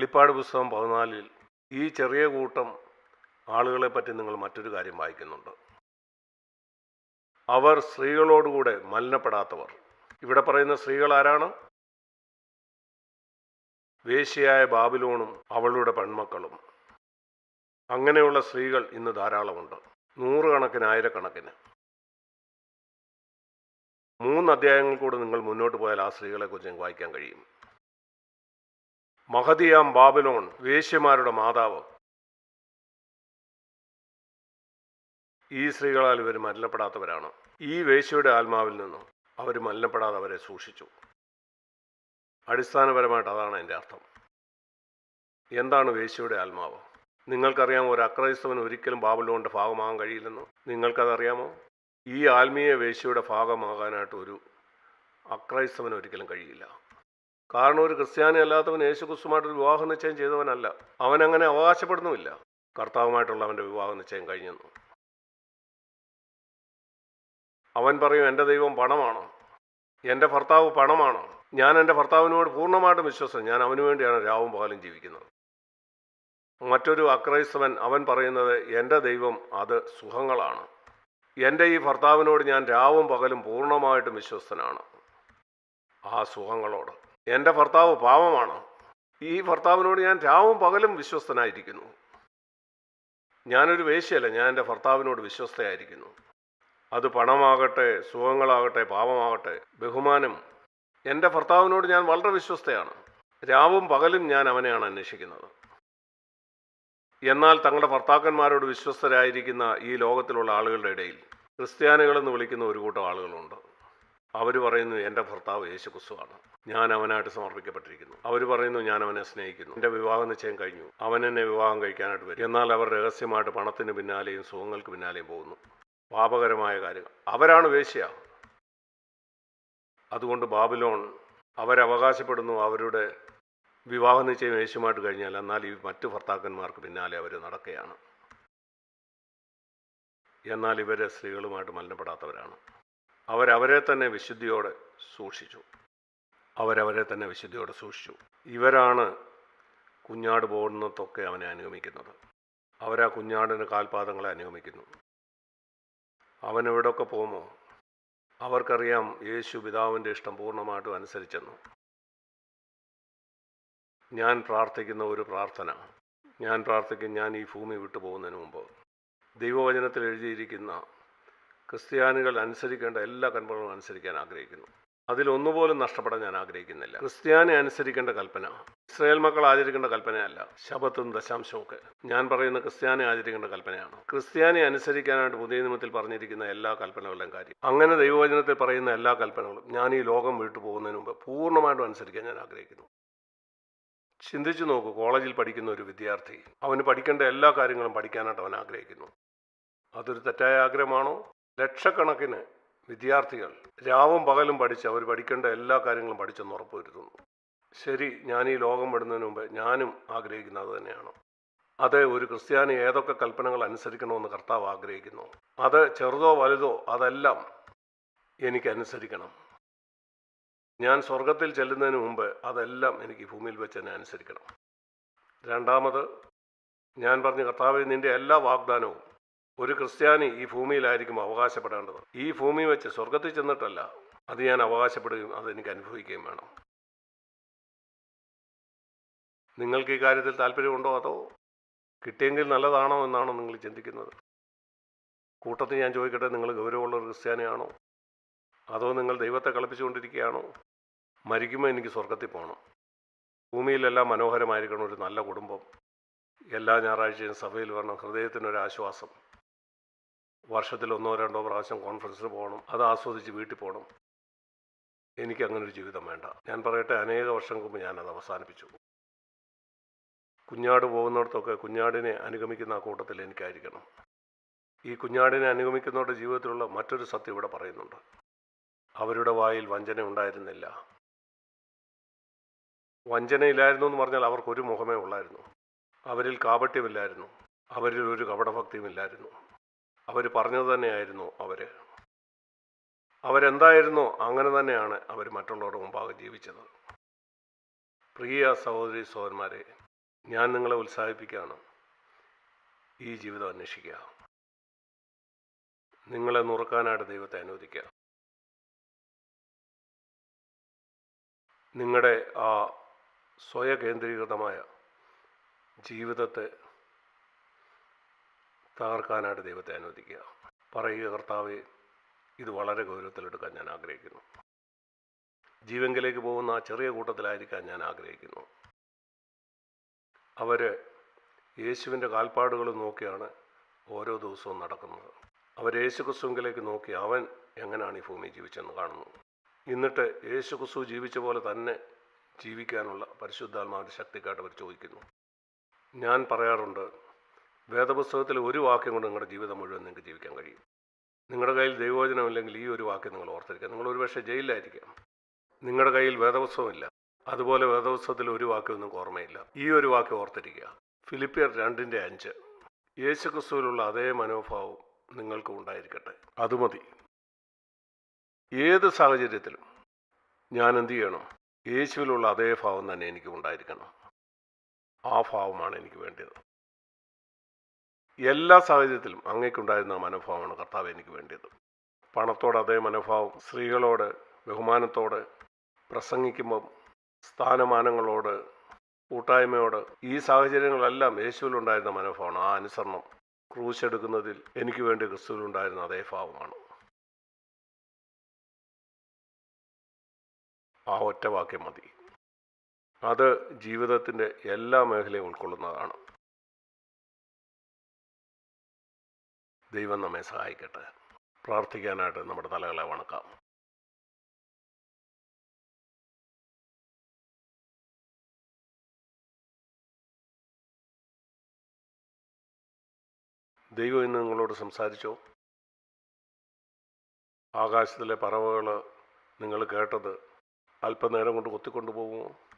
വെളിപ്പാട് പുസ്തകം പതിനാലിൽ ഈ ചെറിയ കൂട്ടം ആളുകളെ പറ്റി നിങ്ങൾ മറ്റൊരു കാര്യം വായിക്കുന്നുണ്ട്. അവർ സ്ത്രീകളോടുകൂടെ മലിനപ്പെടാത്തവർ. ഇവിടെ പറയുന്ന സ്ത്രീകൾ ആരാണ്? വേശ്യയായ ബാബിലോണും അവളുടെ പെൺമക്കളും. അങ്ങനെയുള്ള സ്ത്രീകൾ ഇന്ന് ധാരാളമുണ്ട്. നൂറുകണക്കിന് ആയിരക്കണക്കിന്. മൂന്ന് അധ്യായങ്ങൾ കൂടെ നിങ്ങൾ മുന്നോട്ട് പോയാൽ ആ സ്ത്രീകളെക്കുറിച്ച് വായിക്കാൻ കഴിയും. മഹദിയാം ബാബിലോൺ വേശ്യമാരുടെ മാതാവ്. ഈ സ്ത്രീകളാൽ ഇവർ മലിനപ്പെടാത്തവരാണ് ഈ വേശ്യയുടെ ആത്മാവിൽ നിന്നും അവർ മലിനപ്പെടാതെ അവരെ സൂക്ഷിച്ചു. അടിസ്ഥാനപരമായിട്ട് അതാണ് എന്റെ അർത്ഥം. എന്താണ് വേശ്യയുടെ ആത്മാവ്? നിങ്ങൾക്കറിയാമോ ഒരു അക്രൈസ്തവൻ ഒരിക്കലും ബാബിലോണിന്റെ ഭാഗമാകാൻ കഴിയില്ലെന്ന്? നിങ്ങൾക്കതറിയാമോ? ഈ ആത്മീയ വേശ്യയുടെ ഭാഗമാകാനായിട്ട് ഒരു അക്രൈസ്തവന് ഒരിക്കലും കഴിയില്ല. കാരണം ഒരു ക്രിസ്ത്യാനി അല്ലാത്തവൻ യേശു ക്രിസ്തുമായിട്ടൊരു വിവാഹ നിശ്ചയം ചെയ്തവനല്ല. അവൻ അങ്ങനെ അവകാശപ്പെടുന്നുമില്ല. കർത്താവുമായിട്ടുള്ള അവന്റെ വിവാഹ നിശ്ചയം കഴിഞ്ഞെന്നു. അവൻ പറയും എന്റെ ദൈവം പണമാണോ? എന്റെ ഭർത്താവ് പണമാണോ? ഞാൻ എന്റെ ഭർത്താവിനോട് പൂർണമായിട്ടും വിശ്വസം ഞാൻ അവന് വേണ്ടിയാണ് രാവും പകലും ജീവിക്കുന്നത്. മറ്റൊരു അക്രൈസ്തവൻ അവൻ പറയുന്നത് എന്റെ ദൈവം അത് സുഖങ്ങളാണ്. എന്റെ ഈ ഭർത്താവിനോട് ഞാൻ രാവും പകലും പൂർണമായിട്ടും വിശ്വസ്തനാണ്. ആ സുഖങ്ങളോട്. എന്റെ ഭർത്താവ് പാവമാണ്. ഈ ഭർത്താവിനോട് ഞാൻ രാവും പകലും വിശ്വസ്തനായിരിക്കുന്നു. ഞാനൊരു വേശ്യല്ല ഞാൻ എന്റെ ഭർത്താവിനോട് വിശ്വസ്തയായിരിക്കുന്നു. അത് പണമാകട്ടെ സുഖങ്ങളാകട്ടെ പാവമാകട്ടെ ബഹുമാനം. എന്റെ ഭർത്താവിനോട് ഞാൻ വളരെ വിശ്വസ്തയാണ്. രാവും പകലും ഞാൻ അവനെയാണ് അന്വേഷിക്കുന്നത്. എന്നാൽ തങ്ങളുടെ ഭർത്താക്കന്മാരോട് വിശ്വസ്തരായിരിക്കുന്ന ഈ ലോകത്തിലുള്ള ആളുകളുടെ ഇടയിൽ ക്രിസ്ത്യാനികളെന്ന് വിളിക്കുന്ന ഒരു കൂട്ടം ആളുകളുണ്ട്. അവർ പറയുന്നു എന്റെ ഭർത്താവ് യേശുക്രിസ്തുവാണ്. ഞാൻ അവനായിട്ട് സമർപ്പിക്കപ്പെട്ടിരിക്കുന്നു. അവർ പറയുന്നു ഞാൻ അവനെ സ്നേഹിക്കുന്നു. എന്റെ വിവാഹ നിശ്ചയം കഴിഞ്ഞു. അവൻ എന്നെ വിവാഹം കഴിക്കാനായിട്ട് വരും. എന്നാൽ അവർ രഹസ്യമായിട്ട് പണത്തിന് പിന്നാലെയും സുഖങ്ങൾക്ക് പിന്നാലെയും പോകുന്നു. പാപകരമായ കാര്യങ്ങൾ. അവരാണ് വേശ്യ. അതുകൊണ്ട് ബാബിലോൺ അവരവകാശപ്പെടുന്നു അവരുടെ വിവാഹ നിശ്ചയം യേശുമായിട്ട് കഴിഞ്ഞാൽ എന്നാൽ ഈ മറ്റു ഭർത്താക്കന്മാർക്ക് പിന്നാലെ അവർ നടക്കുകയാണ്. എന്നാൽ ഇവരെ സ്ത്രീകളുമായിട്ട് മലിനപ്പെടാത്തവരാണ്. അവരവരെ തന്നെ വിശുദ്ധിയോടെ സൂക്ഷിച്ചു. അവരവരെ തന്നെ വിശുദ്ധിയോടെ സൂക്ഷിച്ചു. ഇവരാണ് കുഞ്ഞാട് പോകുന്നതൊക്കെ അവനെ അനുഗമിക്കുന്നത്. അവരാ കുഞ്ഞാടിന്റെ കാൽപാദങ്ങളെ അനുഗമിക്കുന്നു. അവൻ എവിടെയൊക്കെ പോകുമോ അവർക്കറിയാം യേശു പിതാവിന്റെ ഇഷ്ടം പൂർണമായിട്ടും അനുസരിച്ചെന്നു. ഞാൻ പ്രാർത്ഥിക്കുന്ന ഒരു പ്രാർത്ഥന. ഞാൻ പ്രാർത്ഥിക്കും ഞാൻ ഈ ഭൂമി വിട്ടു പോകുന്നതിന് മുമ്പ്. ദൈവവചനത്തിൽ എഴുതിയിരിക്കുന്ന ക്രിസ്ത്യാനികൾ അനുസരിക്കേണ്ട എല്ലാ കൽപ്പനകളും അനുസരിക്കാൻ ആഗ്രഹിക്കുന്നു. അതിലൊന്നുപോലും നഷ്ടപ്പെടാൻ ഞാൻ ആഗ്രഹിക്കുന്നില്ല. ക്രിസ്ത്യാനി അനുസരിക്കേണ്ട കൽപ്പന ഇസ്രായേൽ മക്കൾ ആചരിക്കേണ്ട കൽപ്പനയല്ല ശബത്തും ദശാംശവും ഒക്കെ. ഞാൻ പറയുന്ന ക്രിസ്ത്യാനി ആചരിക്കേണ്ട കൽപ്പനയാണ്. ക്രിസ്ത്യാനി അനുസരിക്കാനായിട്ട് പുതിയ നിയമത്തിൽ പറഞ്ഞിരിക്കുന്ന എല്ലാ കൽപ്പനകളുടെയും കാര്യം. അങ്ങനെ ദൈവവചനത്തിൽ പറയുന്ന എല്ലാ കൽപ്പനകളും ഞാൻ ഈ ലോകം വിട്ടു പോകുന്നതിന് മുമ്പ് പൂർണമായിട്ടും അനുസരിക്കാൻ ഞാൻ ആഗ്രഹിക്കുന്നു. ചിന്തിച്ചു നോക്കൂ കോളേജിൽ പഠിക്കുന്ന ഒരു വിദ്യാർത്ഥി അവന് പഠിക്കേണ്ട എല്ലാ കാര്യങ്ങളും പഠിക്കാനായിട്ട് അവൻ ആഗ്രഹിക്കുന്നു. അതൊരു തെറ്റായ ആഗ്രഹമാണോ? ലക്ഷക്കണക്കിന് വിദ്യാർത്ഥികൾ രാവും പകലും പഠിച്ച് അവർ പഠിക്കേണ്ട എല്ലാ കാര്യങ്ങളും പഠിച്ചെന്ന് ഉറപ്പുവരുത്തുന്നു. ശരി ഞാൻ ഈ ലോകം വിടുന്നതിന് മുമ്പ് ഞാനും ആഗ്രഹിക്കുന്നത് തന്നെയാണ്. അത് ഒരു ക്രിസ്ത്യാനി ഏതൊക്കെ കൽപ്പനകൾ അനുസരിക്കണമെന്ന് കർത്താവ് ആഗ്രഹിക്കുന്നു. അത് ചെറുതോ വലുതോ അതെല്ലാം എനിക്ക് അനുസരിക്കണം. ഞാൻ സ്വർഗത്തിൽ ചെല്ലുന്നതിന് മുമ്പ് അതെല്ലാം എനിക്ക് ഭൂമിയിൽ വെച്ച് തന്നെ അനുസരിക്കണം. രണ്ടാമത് ഞാൻ പറഞ്ഞ കർത്താവ് നിന്റെ എല്ലാ വാഗ്ദാനവും ഒരു ക്രിസ്ത്യാനി ഈ ഭൂമിയിലായിരിക്കും അവകാശപ്പെടേണ്ടത്. ഈ ഭൂമി വെച്ച് സ്വർഗത്തിൽ ചെന്നിട്ടല്ല അത് ഞാൻ അവകാശപ്പെടുകയും അത് എനിക്ക് അനുഭവിക്കുകയും വേണം. നിങ്ങൾക്ക് ഈ കാര്യത്തിൽ താല്പര്യമുണ്ടോ അതോ കിട്ടിയെങ്കിൽ നല്ലതാണോ എന്നാണോ നിങ്ങൾ ചിന്തിക്കുന്നത്? കൂട്ടത്തിൽ ഞാൻ ചോദിക്കട്ടെ നിങ്ങൾ ഗൗരവമുള്ള ഒരു ക്രിസ്ത്യാനിയാണോ? അതോ നിങ്ങൾ ദൈവത്തെ കളിപ്പിച്ചുകൊണ്ടിരിക്കുകയാണോ? മരിക്കുമ്പോൾ എനിക്ക് സ്വർഗത്തിൽ പോകണം ഭൂമിയിലെല്ലാം മനോഹരമായിരിക്കണം ഒരു നല്ല കുടുംബം. എല്ലാ ഞായറാഴ്ചയും സഭയിൽ വരണം. ഹൃദയത്തിനൊരു ആശ്വാസം. വർഷത്തിൽ ഒന്നോ രണ്ടോ പ്രാവശ്യം കോൺഫറൻസിൽ പോകണം. അത് ആസ്വദിച്ച് വീട്ടിൽ പോകണം. എനിക്ക് അങ്ങനെ ഒരു ജീവിതം വേണ്ട. ഞാൻ പറയട്ടെ അനേക വർഷം മുമ്പ് ഞാനത് അവസാനിപ്പിച്ചു. കുഞ്ഞാട് പോകുന്നിടത്തൊക്കെ കുഞ്ഞാടിനെ അനുഗമിക്കുന്ന ആ കൂട്ടത്തിൽ എനിക്കായിരിക്കണം. ഈ കുഞ്ഞാടിനെ അനുഗമിക്കുന്നവരുടെ ജീവിതത്തിലുള്ള മറ്റൊരു സത്യം ഇവിടെ പറയുന്നുണ്ട്. അവരുടെ വായിൽ വഞ്ചന ഉണ്ടായിരുന്നില്ല. വഞ്ചനയില്ലായിരുന്നു എന്ന് പറഞ്ഞാൽ അവർക്കൊരു മുഖമേ ഉള്ളായിരുന്നു. അവരിൽ കാപട്യമില്ലായിരുന്നു. അവരിൽ ഒരു കപടഭക്തിയുമില്ലായിരുന്നു. അവർ പറഞ്ഞത് തന്നെയായിരുന്നു അവർ അവരെന്തായിരുന്നു അങ്ങനെ തന്നെയാണ് അവർ മറ്റുള്ളവരുടെ മുമ്പാകെ ജീവിച്ചത്. പ്രിയ സഹോദരി സഹോദരന്മാരെ ഞാൻ നിങ്ങളെ ഉത്സാഹിപ്പിക്കുകയാണ്. ഈ ജീവിതം അന്വേഷിക്കുക. നിങ്ങളെ നുറുക്കാനായിട്ട് ദൈവത്തെ അനുവദിക്കുക. നിങ്ങളുടെ ആ സ്വയകേന്ദ്രീകൃതമായ ജീവിതത്തെ തകർക്കാനായിട്ട് ദൈവത്തെ അനുവദിക്കുക. പറയുക കർത്താവ് ഇത് വളരെ ഗൗരവത്തിലെടുക്കാൻ ഞാൻ ആഗ്രഹിക്കുന്നു. ജീവങ്കിലേക്ക് പോകുന്ന ആ ചെറിയ കൂട്ടത്തിലായിരിക്കാൻ ഞാൻ ആഗ്രഹിക്കുന്നു. അവർ യേശുവിന്റെ കാൽപ്പാടുകൾ നോക്കിയാണ് ഓരോ ദിവസവും നടക്കുന്നത്. അവർ യേശു ക്രിസ്തുവിലേക്ക് നോക്കി അവൻ എങ്ങനെയാണ് ഈ ഭൂമി ജീവിച്ചെന്ന് കാണുന്നു. എന്നിട്ട് യേശു ക്രിസ്തു ജീവിച്ച പോലെ തന്നെ ജീവിക്കാനുള്ള പരിശുദ്ധാത്മാവിന്റെ ശക്തിക്കായിട്ട് അവർ ചോദിക്കുന്നു. ഞാൻ പറയാറുണ്ട് വേദപുസ്തകത്തിൽ ഒരു വാക്യം കൊണ്ട് നിങ്ങളുടെ ജീവിതം മുഴുവൻ നിങ്ങൾക്ക് ജീവിക്കാൻ കഴിയും. നിങ്ങളുടെ കയ്യിൽ ദൈവവചനമില്ലെങ്കിൽ ഈ ഒരു വാക്യം നിങ്ങൾ ഓർത്തിരിക്കുക. നിങ്ങൾ ഒരുപക്ഷെ ജയിലിലായിരിക്കാം. നിങ്ങളുടെ കയ്യിൽ വേദപുസ്തകമില്ല. അതുപോലെ വേദപുസ്തകത്തിൽ ഒരു വാക്യം ഓർമ്മയില്ല. ഈ ഒരു വാക്യം ഓർത്തിരിക്കുക. ഫിലിപ്പിയർ രണ്ടിന്റെ അഞ്ച്. യേശു ക്രിസ്തുവിലുള്ള അതേ മനോഭാവം നിങ്ങൾക്കും ഉണ്ടായിരിക്കട്ടെ. അത് മതി. ഏത് സാഹചര്യത്തിലും ഞാൻ എന്ത് ചെയ്യണം? യേശുവിലുള്ള അതേ ഭാവം തന്നെ എനിക്ക് ഉണ്ടായിരിക്കണം. ആ ഭാവമാണ് എനിക്ക് വേണ്ടത് എല്ലാ സാഹചര്യത്തിലും അങ്ങേക്കുണ്ടായിരുന്ന മനോഭാവമാണ് കർത്താവ് എനിക്ക് വേണ്ടിയത്. പണത്തോട് അതേ മനോഭാവം സ്ത്രീകളോട് ബഹുമാനത്തോട് പ്രസംഗിക്കുമ്പം സ്ഥാനമാനങ്ങളോട് കൂട്ടായ്മയോട് ഈ സാഹചര്യങ്ങളെല്ലാം യേശുവിലുണ്ടായിരുന്ന മനോഭാവമാണ്. ആ അനുസരണം ക്രൂശ് എടുക്കുന്നതിൽ എനിക്ക് വേണ്ടി ക്രിസ്തുവിലുണ്ടായിരുന്ന അതേ ഭാവമാണ്. ആ ഒറ്റ വാക്യം മതി. അത് ജീവിതത്തിന്റെ എല്ലാ മേഖലയും ഉൾക്കൊള്ളുന്നതാണ്. ദൈവം നമ്മെ സഹായിക്കട്ടെ. പ്രാർത്ഥിക്കാനായിട്ട് നമ്മുടെ തലകളെ വണക്കാം. ദൈവം ഇന്ന് നിങ്ങളോട് സംസാരിച്ചോ? ആകാശത്തിലെ പറവകൾ നിങ്ങൾ കേട്ടത് അല്പനേരം കൊണ്ട് കൊത്തിക്കൊണ്ടു പോകുമോ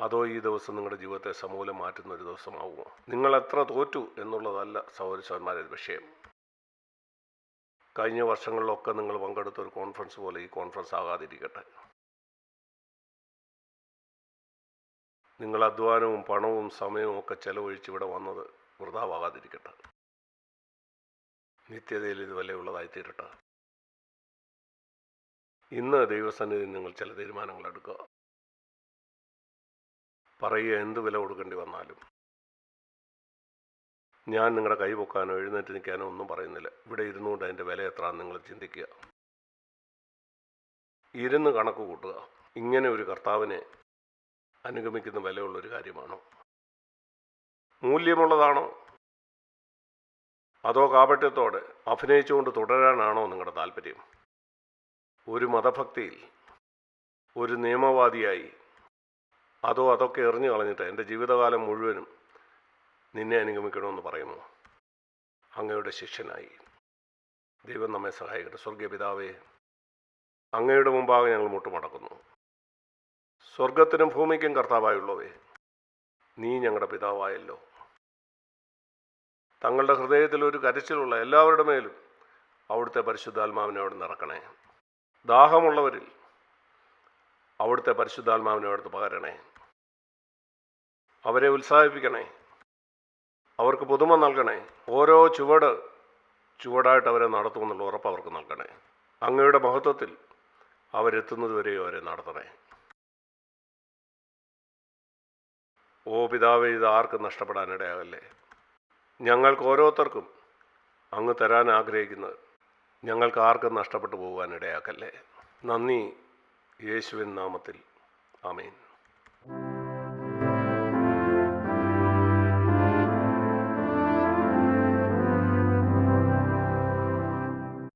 അതോ ഈ ദിവസം നിങ്ങളുടെ ജീവിതത്തെ സമൂലം മാറ്റുന്ന ഒരു ദിവസമാവുമോ? നിങ്ങൾ എത്ര തോറ്റു എന്നുള്ളതല്ല സഹോദരന്മാരെ വിഷയം. കഴിഞ്ഞ വർഷങ്ങളിലൊക്കെ നിങ്ങൾ പങ്കെടുത്ത ഒരു കോൺഫറൻസ് പോലെ ഈ കോൺഫറൻസ് ആകാതിരിക്കട്ടെ. നിങ്ങൾ അധ്വാനവും പണവും സമയവും ഒക്കെ ചെലവഴിച്ച് ഇവിടെ വന്നത് വൃതാവാകാതിരിക്കട്ടെ നിത്യതയിൽ ഇത് വിലയുള്ളതായി തീരട്ടെ ഇന്ന് ദൈവസന്നിധി നിങ്ങൾ ചില തീരുമാനങ്ങൾ എടുക്കുക. പറയുക എന്ത് വില കൊടുക്കേണ്ടി വന്നാലും. ഞാൻ നിങ്ങളുടെ കൈ പൊക്കാനോ എഴുന്നേറ്റ് നിൽക്കാനോ ഒന്നും പറയുന്നില്ല. ഇവിടെ ഇരുന്നുകൊണ്ട് അതിന്റെ വില എത്രയാണെന്ന് നിങ്ങൾ ചിന്തിക്കുക. ഇരുന്ന് കണക്ക് കൂട്ടുക. ഇങ്ങനെ ഒരു കർത്താവിനെ അനുഗമിക്കുന്ന വിലയുള്ളൊരു കാര്യമാണോ? മൂല്യമുള്ളതാണോ? അതോ കാപട്യത്തോടെ അഭിനയിച്ചുകൊണ്ട് തുടരാനാണോ നിങ്ങളുടെ താല്പര്യം? ഒരു മതഭക്തിയിൽ ഒരു നിയമവാദിയായി അതോ അതൊക്കെ എറിഞ്ഞു കളഞ്ഞിട്ട് എന്റെ ജീവിതകാലം മുഴുവനും നിന്നെ അനുഗമിക്കണമെന്ന് പറയുമോ അങ്ങയുടെ ശിഷ്യനായി. ദൈവം നമ്മെ സഹായിക്കട്ടെ. സ്വർഗീയ പിതാവേ അങ്ങയുടെ മുമ്പാകെ ഞങ്ങൾ മുട്ടുമടക്കുന്നു. സ്വർഗത്തിനും ഭൂമിക്കും കർത്താവായുള്ളവേ നീ ഞങ്ങളുടെ പിതാവായല്ലോ. തങ്ങളുടെ ഹൃദയത്തിൽ ഒരു കരച്ചിലുള്ള എല്ലാവരുടെ മേലും അവിടുത്തെ പരിശുദ്ധാത്മാവിനെ അവിടെ നിറക്കണേ ദാഹമുള്ളവരിൽ അവിടുത്തെ പരിശുദ്ധാത്മാവിനെ അവിടുത്തെ പകരണേ. അവരെ ഉത്സാഹിപ്പിക്കണേ. അവർക്ക് പുതുമ നൽകണേ. ഓരോ ചുവട് ചുവടായിട്ട് അവരെ നടത്തുമെന്നുള്ള ഉറപ്പ് അവർക്ക് നൽകണേ. അങ്ങയുടെ മഹത്വത്തിൽ അവരെത്തുന്നതുവരെയും അവരെ നടത്തണേ. ഓ പിതാവേ ഇത് ആർക്കും നഷ്ടപ്പെടാനിടയാകല്ലേ ഞങ്ങൾക്ക് ഓരോരുത്തർക്കും അങ്ങ് തരാൻ ആഗ്രഹിക്കുന്നത് ഞങ്ങൾക്ക് ആർക്കും നഷ്ടപ്പെട്ടു പോകാനിടയാക്കല്ലേ നന്ദി. യേശുവിൻ നാമത്തിൽ. ആമേൻ.